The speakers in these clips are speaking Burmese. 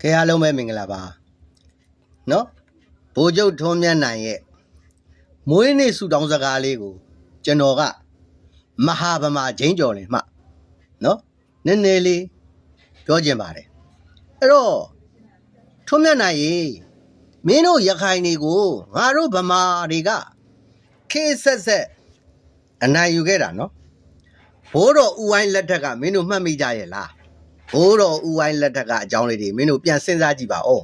ခေအားလုံးပဲမင်္ဂလာပါနော်ဘိုးကျုပ်ထွန်းမြတ်နိုင်ရဲ့မွေးနေ့ဆူတောင်းစကားလေးကို ကျွန်တော်ကမဟာဗမာဂျိန်းကျော်နေမှနော်နည်းနည်းလေးပြောချင်ပါတယ်အဲ့တော့ထွန်းမြတ်နိုင်ရေမင်းတို့ရခိုင်တွေကိုငါတို့ဗမာတွေကခေတ်ဆက်ဆက်အနိုင်ယူခဲ့တာနော်ဘိုးတော်ဦးဝိုင်းလက်ထက်ကမင်းတို့မှတ်မိကြရဲ့လား ဘိုးတော်ဦးဝိုင်းလက်ထက်ကအကြောင်းလေးတွေမင်းတို့ပြန်စဉ်းစားကြည့်ပါဦး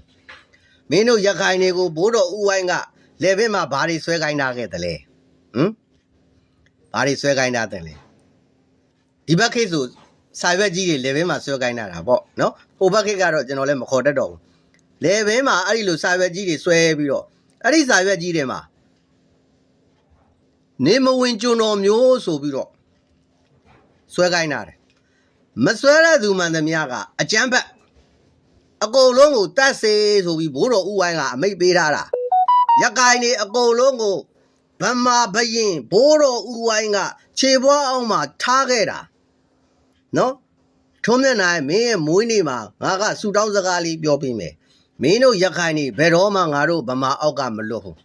မင်းတို့ရခိုင်တွေကိုဘိုးတော်ဦးဝိုင်းကလေဘင်းမှာဘာတွေဆွဲခိုင်းတာခဲ့တလဲဟမ်ဘာတွေဆွဲခိုင်းတာတယ်လဲဒီဘက်ခေတ်ဆိုစာရွက်ကြီးတွေလေဘင်းမှာဆွဲခိုင်းတာတာပေါ့နော်ဟိုဘက်ခေတ်ကတော့ကျွန်တော်လည်းမခေါ်တတ်တော့ဘူးလေဘင်းမှာအဲ့ဒီလိုစာရွက်ကြီးတွေဆွဲပြီးတော့အဲ့ဒီစာရွက်ကြီးတွေမှာနေမဝင်ကျွန်တော်မျိုးဆိုပြီးတော့ဆွဲခိုင်းတာတယ် မစွဲတဲ့သူမှန်သမျှကအကျမ်းဖက်အကုန်လုံးကိုတတ်စေဆိုပြီးဘိုးတော်ဥဝိုင်းကအမိတ်ပေးထားတာရကိုင်နေအကုန်လုံးကိုဗမာဘရင်ဘိုးတော်ဥဝိုင်းကခြေပွားအောင်မှထားခဲ့တာနော်ထုံးမျက်နှာရဲ့မင်းရဲ့မွေးနေ့မှာငါကဆူတောင်းစကားလေးပြောပေးမယ်မင်းတို့ရခိုင်နေဘယ်တော့မှငါတို့ဗမာအောက်ကမလွတ်ဘူး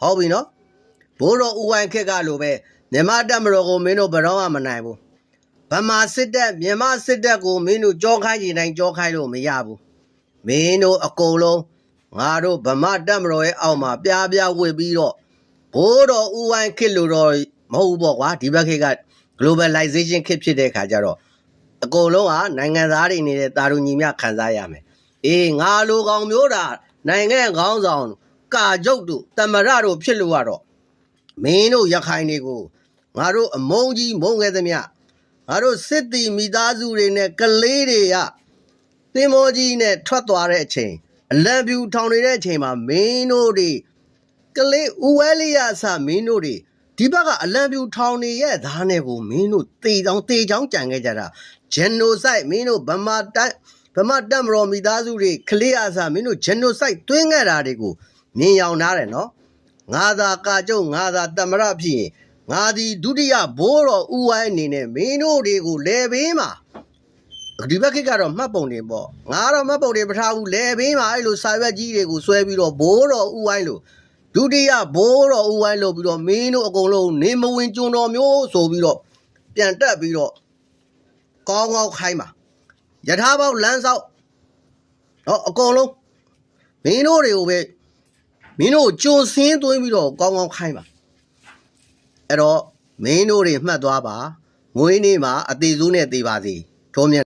ဟုတ်ပြီနော်ဘိုးတော်ဥဝိုင်းခက်ကလိုပဲမြမတက်မတော်ကိုမင်းတို့ဘယ်တော့မှမနိုင်ဘူးဗ မာစစ်တပ်မြန်မာစစ်တပ်ကိုမင်းတို့ကြောခိုင်းချင်တိုင်းကြောခိုင်းလို့မရဘူးမင်းတို့အကုန်လုံးငါတို့ဗမာတပ်မတော်ရဲ့အောက်မှာပြားပြားဝစ်ပြီးတော့ဘိုးတော်ဦးဝိုင်းခစ်လို့တော့မဟုတ်ဘူးပေါ့ကွာဒီဘက်ခေတ်က globalization ခစ်ဖြစ်တဲ့ခါကျတော့အကုန်လုံးကနိုင်ငံသားတွေနေတဲ့တာရုညီမြခံစားရမယ်အေးငါလိုကောင်မျိုးတာနိုင်ငံခေါင်းဆောင်ကာကျုပ်တို့တမရတို့ဖြစ်လို့ကတော့မင်းတို့ရခိုင်တွေကိုငါတို့အမုန်းကြီးမုန်းခဲ့သမျှ ငါတို့စစ်တီမိသားစုတွေနဲ့ကလေးတွေကသင်္ဘောကြီးနဲ့ထွက်သွားတဲ့အချိန်အလံပြူထောင်နေတဲ့အချိန်မှာမင်းတို့တွေကလေးဦးဝဲလေးရအစမင်းတို့တွေဒီဘက်ကအလံပြူထောင်နေရဲ့သားနဲ့ကိုမင်းတို့တေချောင်းတေချောင်းကြံခဲ့ကြတာဂျန်နိုဆိုက်မင်းတို့ဗမာတိုင်းဗမာတက်မတော်မိသားစုတွေကလေးအစမင်းတို့ဂျန်နိုဆိုက်တွင်းခဲ့တာတွေကိုမြင်ယောင်ထားတယ်နော်ငါသာကာကျုပ်ငါသာတမရဖြစ်ရင် ငါဒီဒုတိယဘိုးတော်ဦးဝိုင်းအနေနဲ့မင်းတို့တွေကိုလဲဘေးမှာဒီဘက်ခေတ်ကတော့မှတ်ပုံတင်ပေါ့ငါတော့မှတ်ပုံတင်မထားဘူးလဲဘေးမှာအဲ့လိုစာရွက်ကြီးတွေကိုဆွဲပြီးတော့ဘိုးတော်ဦးဝိုင်းလို့ဒုတိယဘိုးတော်ဦးဝိုင်းလို့ပြီးတော့မင်းတို့အကုန်လုံးနေမဝင်ကျွန်းတော်မျိုးဆိုပြီးတော့ပြန်တက်ပြီးတော့ကောင်းကောင်းခိုင်းပါယထာပေါက်လမ်းဆောက်တော့အကုန်လုံးမင်းတို့တွေကိုပဲမင်းတို့ကြုံစင်းသွင်းပြီးတော့ကောင်းကောင်းခိုင်းပါ အဲ့တော့မင်းတို့တွေမှတ်သွားပါငွေနေ့မှာအသေးစိုးနဲ့သေးပါစေထုံးမြတ်